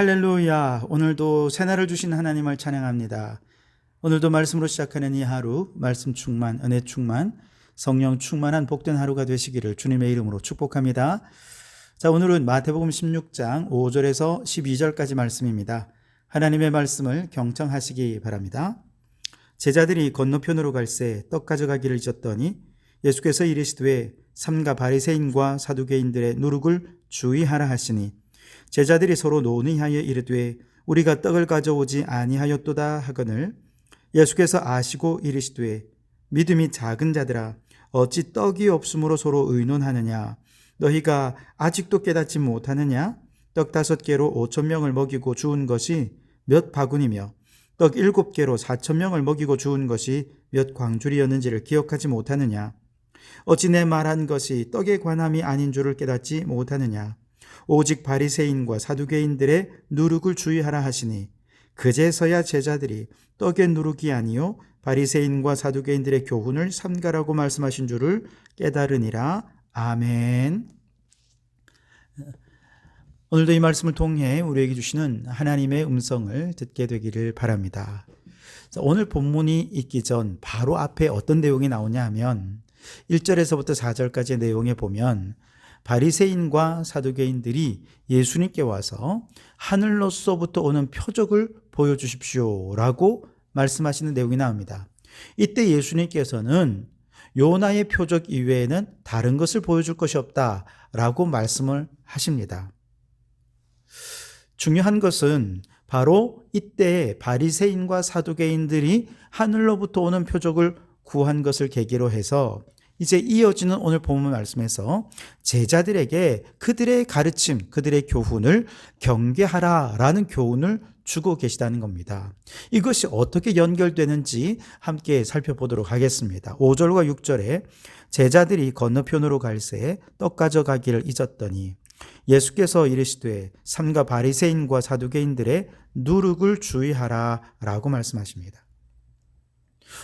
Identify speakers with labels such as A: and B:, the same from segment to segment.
A: 할렐루야. 오늘도 새날을 주신 하나님을 찬양합니다. 오늘도 말씀으로 시작하는 이 하루, 말씀 충만, 은혜 충만, 성령 충만한 복된 하루가 되시기를 주님의 이름으로 축복합니다. 자, 오늘은 마태복음 16장 5절에서 12절까지 말씀입니다. 하나님의 말씀을 경청하시기 바랍니다. 제자들이 건너편으로 갈새 떡 가져가기를 잊었더니 예수께서 이르시되 삼가 바리새인과 사두개인들의 누룩을 주의하라 하시니 제자들이 서로 논의하여 이르되 우리가 떡을 가져오지 아니하였도다 하거늘 예수께서 아시고 이르시되 믿음이 작은 자들아 어찌 떡이 없으므로 서로 의논하느냐? 너희가 아직도 깨닫지 못하느냐? 떡 다섯 개로 오천 명을 먹이고 주운 것이 몇 바구니며 떡 일곱 개로 사천 명을 먹이고 주운 것이 몇 광줄이었는지를 기억하지 못하느냐? 어찌 내 말한 것이 떡에 관함이 아닌 줄을 깨닫지 못하느냐 오직 바리새인과 사두개인들의 누룩을 주의하라 하시니 그제서야 제자들이 떡의 누룩이 아니요 바리새인과 사두개인들의 교훈을 삼가라고 말씀하신 줄을 깨달으니라 아멘. 오늘도 이 말씀을 통해 우리에게 주시는 하나님의 음성을 듣게 되기를 바랍니다. 오늘 본문이 있기 전 바로 앞에 어떤 내용이 나오냐 하면 1절에서부터 4절까지의 내용에 보면 바리새인과 사두개인들이 예수님께 와서 하늘로서부터 오는 표적을 보여주십시오라고 말씀하시는 내용이 나옵니다. 이때 예수님께서는 요나의 표적 이외에는 다른 것을 보여줄 것이 없다라고 말씀을 하십니다. 중요한 것은 바로 이때 바리새인과 사두개인들이 하늘로부터 오는 표적을 구한 것을 계기로 해서 이제 이어지는 오늘 본문 말씀에서 제자들에게 그들의 가르침, 그들의 교훈을 경계하라 라는 교훈을 주고 계시다는 겁니다. 이것이 어떻게 연결되는지 함께 살펴보도록 하겠습니다. 5절과 6절에 제자들이 건너편으로 갈새 떡 가져가기를 잊었더니 예수께서 이르시되 삼가 바리새인과 사두개인들의 누룩을 주의하라라고 말씀하십니다.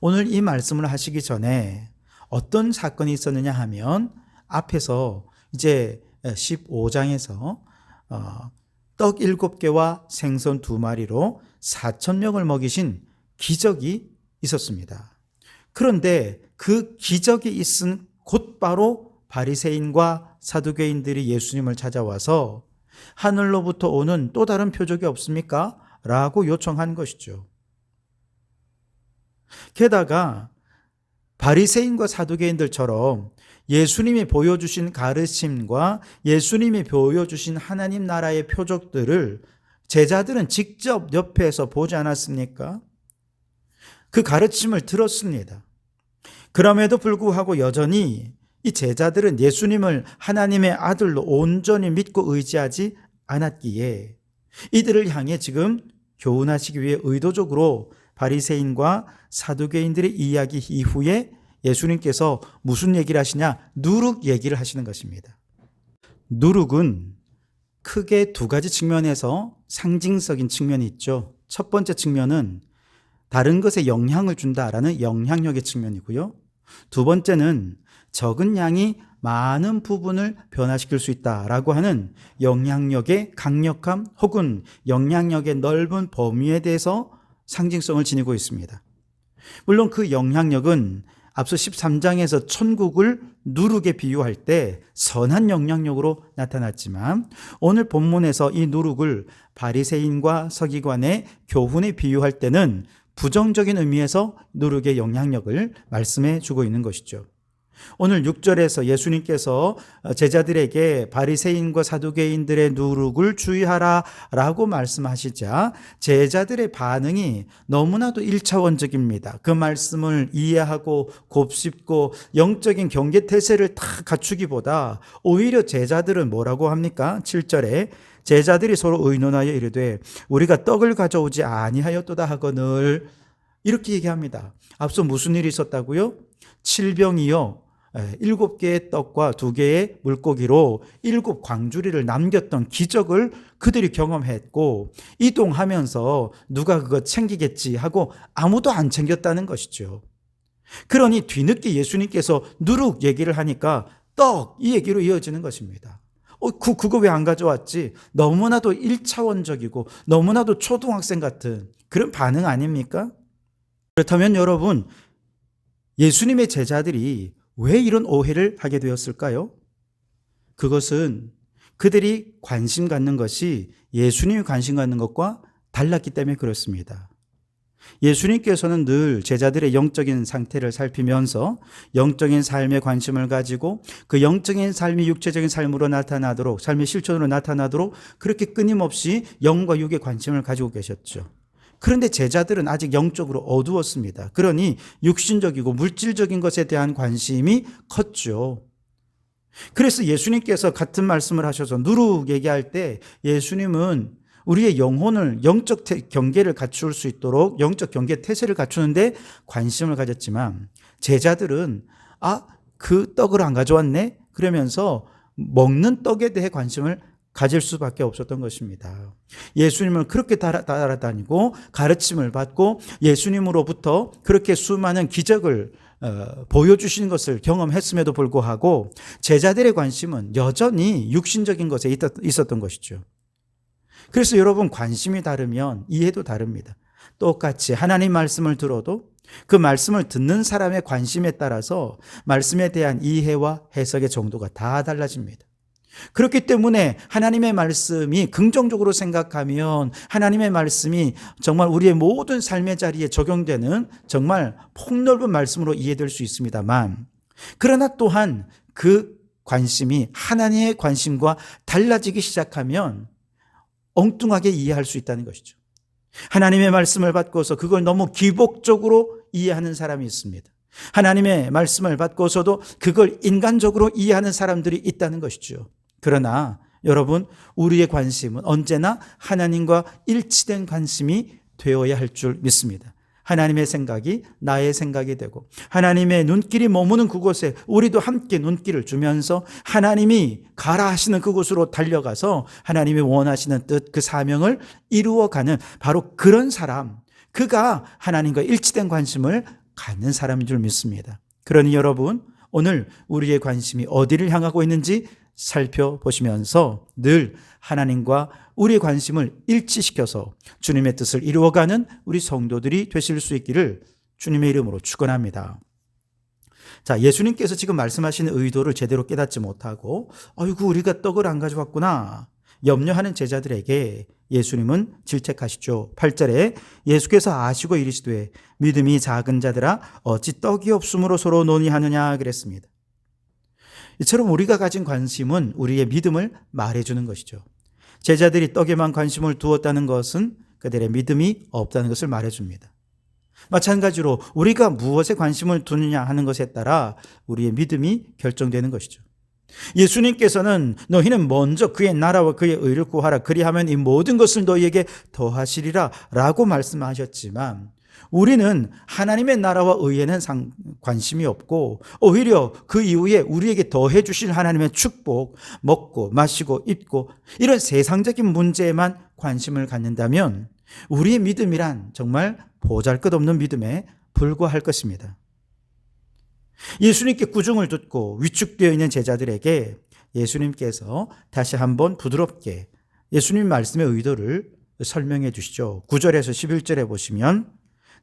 A: 오늘 이 말씀을 하시기 전에 어떤 사건이 있었느냐 하면 앞에서 이제 15장에서 어, 떡 일곱 개와 생선 두 마리로 4천 명을 먹이신 기적이 있었습니다. 그런데 그 기적이 있은 곧바로 바리새인과 사두개인들이 예수님을 찾아와서 하늘로부터 오는 또 다른 표적이 없습니까? 라고 요청한 것이죠. 게다가 바리새인과 사두개인들처럼 예수님이 보여주신 가르침과 예수님이 보여주신 하나님 나라의 표적들을 제자들은 직접 옆에서 보지 않았습니까? 그 가르침을 들었습니다. 그럼에도 불구하고 여전히 이 제자들은 예수님을 하나님의 아들로 온전히 믿고 의지하지 않았기에 이들을 향해 지금 교훈하시기 위해 의도적으로 바리새인과 사두개인들의 이야기 이후에 예수님께서 무슨 얘기를 하시냐? 누룩 얘기를 하시는 것입니다. 누룩은 크게 두 가지 측면에서 상징적인 측면이 있죠. 첫 번째 측면은 다른 것에 영향을 준다라는 영향력의 측면이고요. 두 번째는 적은 양이 많은 부분을 변화시킬 수 있다라고 하는 영향력의 강력함 혹은 영향력의 넓은 범위에 대해서 상징성을 지니고 있습니다. 물론 그 영향력은 앞서 13장에서 천국을 누룩에 비유할 때 선한 영향력으로 나타났지만 오늘 본문에서 이 누룩을 바리새인과 서기관의 교훈에 비유할 때는 부정적인 의미에서 누룩의 영향력을 말씀해 주고 있는 것이죠. 오늘 6절에서 예수님께서 제자들에게 바리새인과 사두개인들의 누룩을 주의하라라고 말씀하시자 제자들의 반응이 너무나도 일차원적입니다. 그 말씀을 이해하고 곱씹고 영적인 경계 태세를 다 갖추기보다 오히려 제자들은 뭐라고 합니까? 7절에 제자들이 서로 의논하여 이르되 우리가 떡을 가져오지 아니하였도다 하거늘 이렇게 얘기합니다. 앞서 무슨 일이 있었다고요? 칠병이요 일곱 개의 떡과 두 개의 물고기로 일곱 광주리를 남겼던 기적을 그들이 경험했고 이동하면서 누가 그거 챙기겠지 하고 아무도 안 챙겼다는 것이죠. 그러니 뒤늦게 예수님께서 누룩 얘기를 하니까 떡 이 얘기로 이어지는 것입니다. 어, 그, 그거 왜 안 가져왔지? 너무나도 1차원적이고 너무나도 초등학생 같은 그런 반응 아닙니까? 그렇다면 여러분, 예수님의 제자들이 왜 이런 오해를 하게 되었을까요? 그것은 그들이 관심 갖는 것이 예수님이 관심 갖는 것과 달랐기 때문에 그렇습니다. 예수님께서는 늘 제자들의 영적인 상태를 살피면서 영적인 삶에 관심을 가지고 그 영적인 삶이 육체적인 삶으로 나타나도록 삶의 실천으로 나타나도록 그렇게 끊임없이 영과 육에 관심을 가지고 계셨죠. 그런데 제자들은 아직 영적으로 어두웠습니다. 그러니 육신적이고 물질적인 것에 대한 관심이 컸죠. 그래서 예수님께서 같은 말씀을 하셔서 누룩 얘기할 때 예수님은 우리의 영혼을 영적 경계를 갖출 수 있도록 영적 경계 태세를 갖추는데 관심을 가졌지만 제자들은 아, 그 떡을 안 가져왔네? 그러면서 먹는 떡에 대해 관심을 가질 수밖에 없었던 것입니다. 예수님을 그렇게 따라다니고 가르침을 받고 예수님으로부터 그렇게 수많은 기적을 어, 보여주신 것을 경험했음에도 불구하고 제자들의 관심은 여전히 육신적인 것에 있었던 것이죠. 그래서 여러분 관심이 다르면 이해도 다릅니다. 똑같이 하나님 말씀을 들어도 그 말씀을 듣는 사람의 관심에 따라서 말씀에 대한 이해와 해석의 정도가 다 달라집니다. 그렇기 때문에 하나님의 말씀이 긍정적으로 생각하면 하나님의 말씀이 정말 우리의 모든 삶의 자리에 적용되는 정말 폭넓은 말씀으로 이해될 수 있습니다만 그러나 또한 그 관심이 하나님의 관심과 달라지기 시작하면 엉뚱하게 이해할 수 있다는 것이죠. 하나님의 말씀을 받고서 그걸 너무 기복적으로 이해하는 사람이 있습니다. 하나님의 말씀을 받고서도 그걸 인간적으로 이해하는 사람들이 있다는 것이죠. 그러나 여러분, 우리의 관심은 언제나 하나님과 일치된 관심이 되어야 할 줄 믿습니다. 하나님의 생각이 나의 생각이 되고 하나님의 눈길이 머무는 그곳에 우리도 함께 눈길을 주면서 하나님이 가라 하시는 그곳으로 달려가서 하나님이 원하시는 뜻 그 사명을 이루어가는 바로 그런 사람 그가 하나님과 일치된 관심을 갖는 사람인 줄 믿습니다. 그러니 여러분 오늘 우리의 관심이 어디를 향하고 있는지 살펴보시면서 늘 하나님과 우리의 관심을 일치시켜서 주님의 뜻을 이루어가는 우리 성도들이 되실 수 있기를 주님의 이름으로 축원합니다. 자, 예수님께서 지금 말씀하시는 의도를 제대로 깨닫지 못하고 아이고 우리가 떡을 안 가져왔구나. 염려하는 제자들에게 예수님은 질책하시죠. 8절에 예수께서 아시고 이르시되 믿음이 작은 자들아 어찌 떡이 없음으로 서로 논의하느냐 그랬습니다. 이처럼 우리가 가진 관심은 우리의 믿음을 말해주는 것이죠. 제자들이 떡에만 관심을 두었다는 것은 그들의 믿음이 없다는 것을 말해줍니다. 마찬가지로 우리가 무엇에 관심을 두느냐 하는 것에 따라 우리의 믿음이 결정되는 것이죠. 예수님께서는 너희는 먼저 그의 나라와 그의 의를 구하라 그리하면 이 모든 것을 너희에게 더하시리라 라고 말씀하셨지만 우리는 하나님의 나라와 의에는 상, 관심이 없고 오히려 그 이후에 우리에게 더해 주실 하나님의 축복, 먹고 마시고 입고 이런 세상적인 문제에만 관심을 갖는다면 우리의 믿음이란 정말 보잘것없는 믿음에 불과할 것입니다. 예수님께 구중을 듣고 위축되어 있는 제자들에게 예수님께서 다시 한번 부드럽게 예수님 말씀의 의도를 설명해 주시죠. 9절에서 11절에 보시면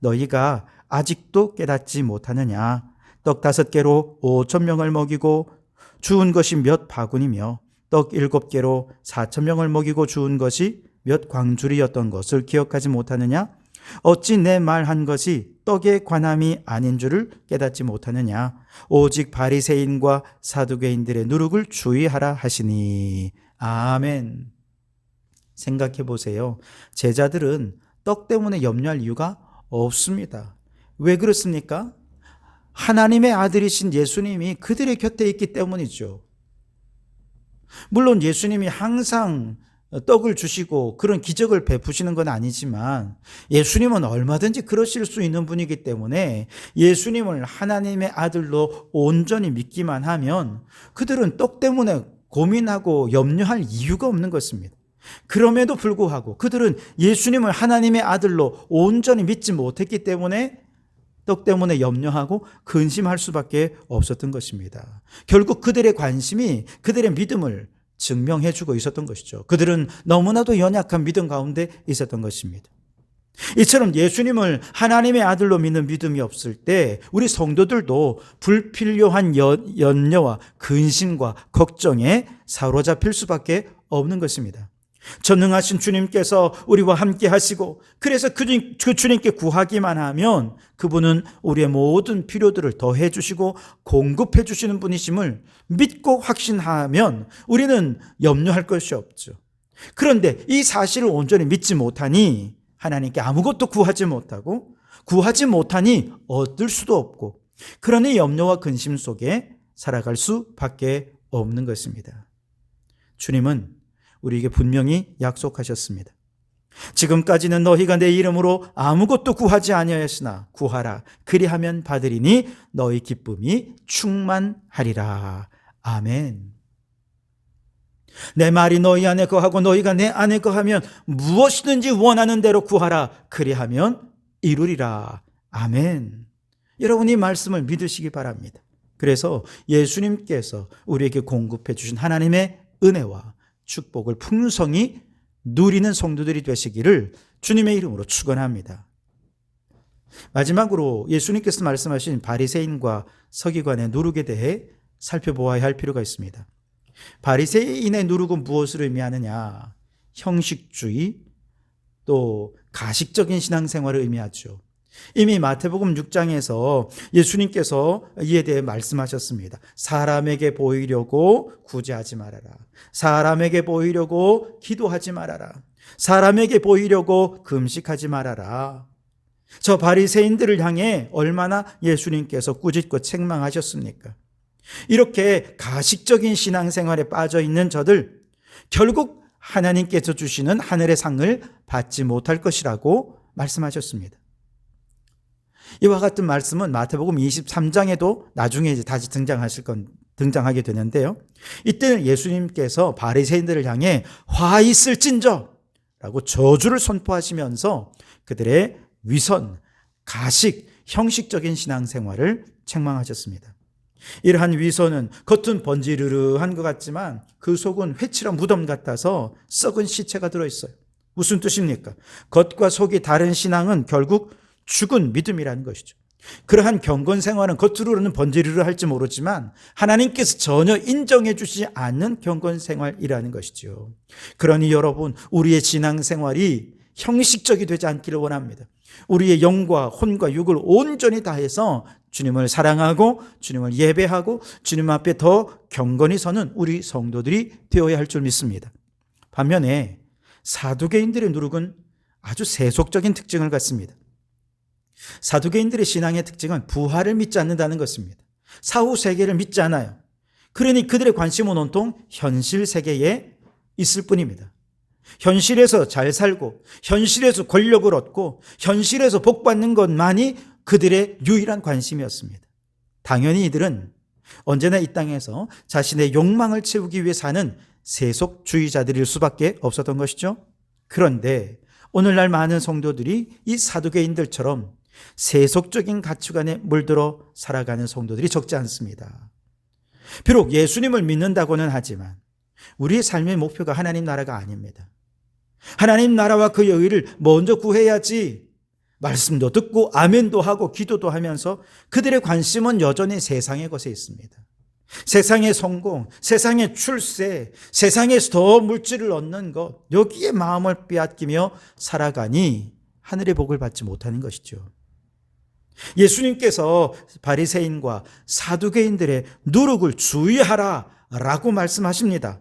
A: 너희가 아직도 깨닫지 못하느냐? 떡 다섯 개로 오천 명을 먹이고 주운 것이 몇 바구니며 떡 일곱 개로 사천 명을 먹이고 주운 것이 몇 광줄이었던 것을 기억하지 못하느냐? 어찌 내 말한 것이 떡의 관함이 아닌 줄을 깨닫지 못하느냐? 오직 바리새인과 사두개인들의 누룩을 주의하라 하시니. 아멘. 생각해 보세요. 제자들은 떡 때문에 염려할 이유가 없습니다. 왜 그렇습니까? 하나님의 아들이신 예수님이 그들의 곁에 있기 때문이죠. 물론 예수님이 항상 떡을 주시고 그런 기적을 베푸시는 건 아니지만 예수님은 얼마든지 그러실 수 있는 분이기 때문에 예수님을 하나님의 아들로 온전히 믿기만 하면 그들은 떡 때문에 고민하고 염려할 이유가 없는 것입니다. 그럼에도 불구하고 그들은 예수님을 하나님의 아들로 온전히 믿지 못했기 때문에 떡 때문에 염려하고 근심할 수밖에 없었던 것입니다. 결국 그들의 관심이 그들의 믿음을 증명해 주고 있었던 것이죠. 그들은 너무나도 연약한 믿음 가운데 있었던 것입니다. 이처럼 예수님을 하나님의 아들로 믿는 믿음이 없을 때 우리 성도들도 불필요한 연, 연려와 근심과 걱정에 사로잡힐 수밖에 없는 것입니다. 전능하신 주님께서 우리와 함께 하시고 그래서 그, 주- 그 주님께 구하기만 하면 그분은 우리의 모든 필요들을 더해 주시고 공급해 주시는 분이심을 믿고 확신하면 우리는 염려할 것이 없죠. 그런데 이 사실을 온전히 믿지 못하니 하나님께 아무것도 구하지 못하고 구하지 못하니 얻을 수도 없고 그러니 염려와 근심 속에 살아갈 수밖에 없는 것입니다. 주님은 우리에게 분명히 약속하셨습니다. 지금까지는 너희가 내 이름으로 아무것도 구하지 아니하였으나 구하라 그리하면 받으리니 너희 기쁨이 충만하리라. 아멘. 내 말이 너희 안에 거하고 너희가 내 안에 거하면 무엇이든지 원하는 대로 구하라 그리하면 이루리라. 아멘. 여러분 이 말씀을 믿으시기 바랍니다. 그래서 예수님께서 우리에게 공급해 주신 하나님의 은혜와 축복을 풍성히 누리는 성도들이 되시기를 주님의 이름으로 축원합니다. 마지막으로 예수님께서 말씀하신 바리새인과 서기관의 누룩에 대해 살펴보아야 할 필요가 있습니다. 바리새인의 누룩은 무엇을 의미하느냐? 형식주의 또 가식적인 신앙생활을 의미하죠. 이미 마태복음 6장에서 예수님께서 이에 대해 말씀하셨습니다. 사람에게 보이려고 구제하지 말아라. 사람에게 보이려고 기도하지 말아라. 사람에게 보이려고 금식하지 말아라. 저 바리새인들을 향해 얼마나 예수님께서 꾸짖고 책망하셨습니까? 이렇게 가식적인 신앙생활에 빠져 있는 저들 결국 하나님께서 주시는 하늘의 상을 받지 못할 것이라고 말씀하셨습니다. 이와 같은 말씀은 마태복음 23장에도 나중에 이제 다시 등장하실 건 등장하게 되는데요. 이때는 예수님께서 바리새인들을 향해 화 있을진저라고 저주를 선포하시면서 그들의 위선, 가식, 형식적인 신앙생활을 책망하셨습니다. 이러한 위선은 겉은 번지르르한 것 같지만 그 속은 회칠한 무덤 같아서 썩은 시체가 들어있어요. 무슨 뜻입니까? 겉과 속이 다른 신앙은 결국 죽은 믿음이라는 것이죠. 그러한 경건 생활은 겉으로는 번지르르 할지 모르지만 하나님께서 전혀 인정해 주시지 않는 경건 생활이라는 것이죠. 그러니 여러분, 우리의 신앙 생활이 형식적이 되지 않기를 원합니다. 우리의 영과 혼과 육을 온전히 다해서 주님을 사랑하고 주님을 예배하고 주님 앞에 더 경건히 서는 우리 성도들이 되어야 할 줄 믿습니다. 반면에 사두개인들의 누룩은 아주 세속적인 특징을 갖습니다. 사두개인들의 신앙의 특징은 부활을 믿지 않는다는 것입니다. 사후 세계를 믿지 않아요. 그러니 그들의 관심은 온통 현실 세계에 있을 뿐입니다. 현실에서 잘 살고, 현실에서 권력을 얻고, 현실에서 복 받는 것만이 그들의 유일한 관심이었습니다. 당연히 이들은 언제나 이 땅에서 자신의 욕망을 채우기 위해 사는 세속주의자들일 수밖에 없었던 것이죠. 그런데 오늘날 많은 성도들이 이 사두개인들처럼 세속적인 가치관에 물들어 살아가는 성도들이 적지 않습니다. 비록 예수님을 믿는다고는 하지만 우리의 삶의 목표가 하나님 나라가 아닙니다. 하나님 나라와 그 여의를 먼저 구해야지 말씀도 듣고 아멘도 하고 기도도 하면서 그들의 관심은 여전히 세상의 것에 있습니다. 세상의 성공, 세상의 출세, 세상에서 더 물질을 얻는 것, 여기에 마음을 빼앗기며 살아가니 하늘의 복을 받지 못하는 것이죠. 예수님께서 바리새인과 사두개인들의 누룩을 주의하라라고 말씀하십니다.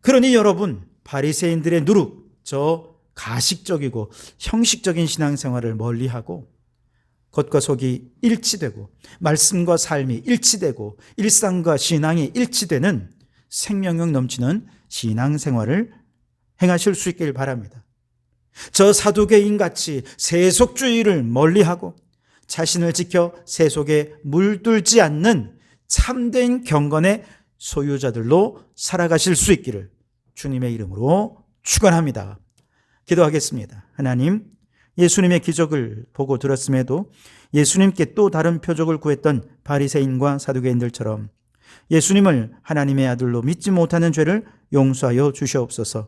A: 그러니 여러분, 바리새인들의 누룩, 저 가식적이고 형식적인 신앙생활을 멀리하고 겉과 속이 일치되고 말씀과 삶이 일치되고 일상과 신앙이 일치되는 생명력 넘치는 신앙생활을 행하실 수 있길 바랍니다. 저 사두개인 같이 세속주의를 멀리하고 자신을 지켜 세속에 물들지 않는 참된 경건의 소유자들로 살아가실 수 있기를 주님의 이름으로 축원합니다. 기도하겠습니다. 하나님, 예수님의 기적을 보고 들었음에도 예수님께 또 다른 표적을 구했던 바리새인과 사두개인들처럼 예수님을 하나님의 아들로 믿지 못하는 죄를 용서하여 주시옵소서.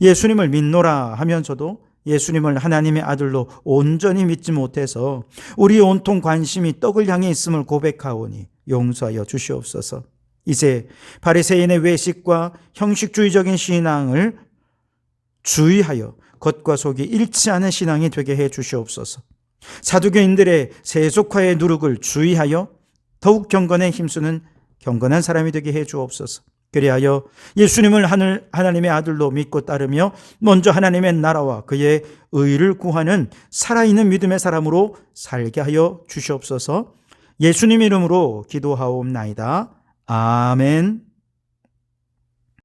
A: 예수님을 믿노라 하면서도 예수님을 하나님의 아들로 온전히 믿지 못해서 우리 온통 관심이 떡을 향해 있음을 고백하오니 용서하여 주시옵소서. 이제 바리새인의 외식과 형식주의적인 신앙을 주의하여 겉과 속이 일치하는 신앙이 되게 해 주시옵소서. 사두개인들의 세속화의 누룩을 주의하여 더욱 경건에 힘쓰는 경건한 사람이 되게 해 주옵소서. 그리하여 예수님을 하늘 하나님의 아들로 믿고 따르며 먼저 하나님의 나라와 그의 의를 구하는 살아있는 믿음의 사람으로 살게 하여 주시옵소서. 예수님 이름으로 기도하옵나이다. 아멘.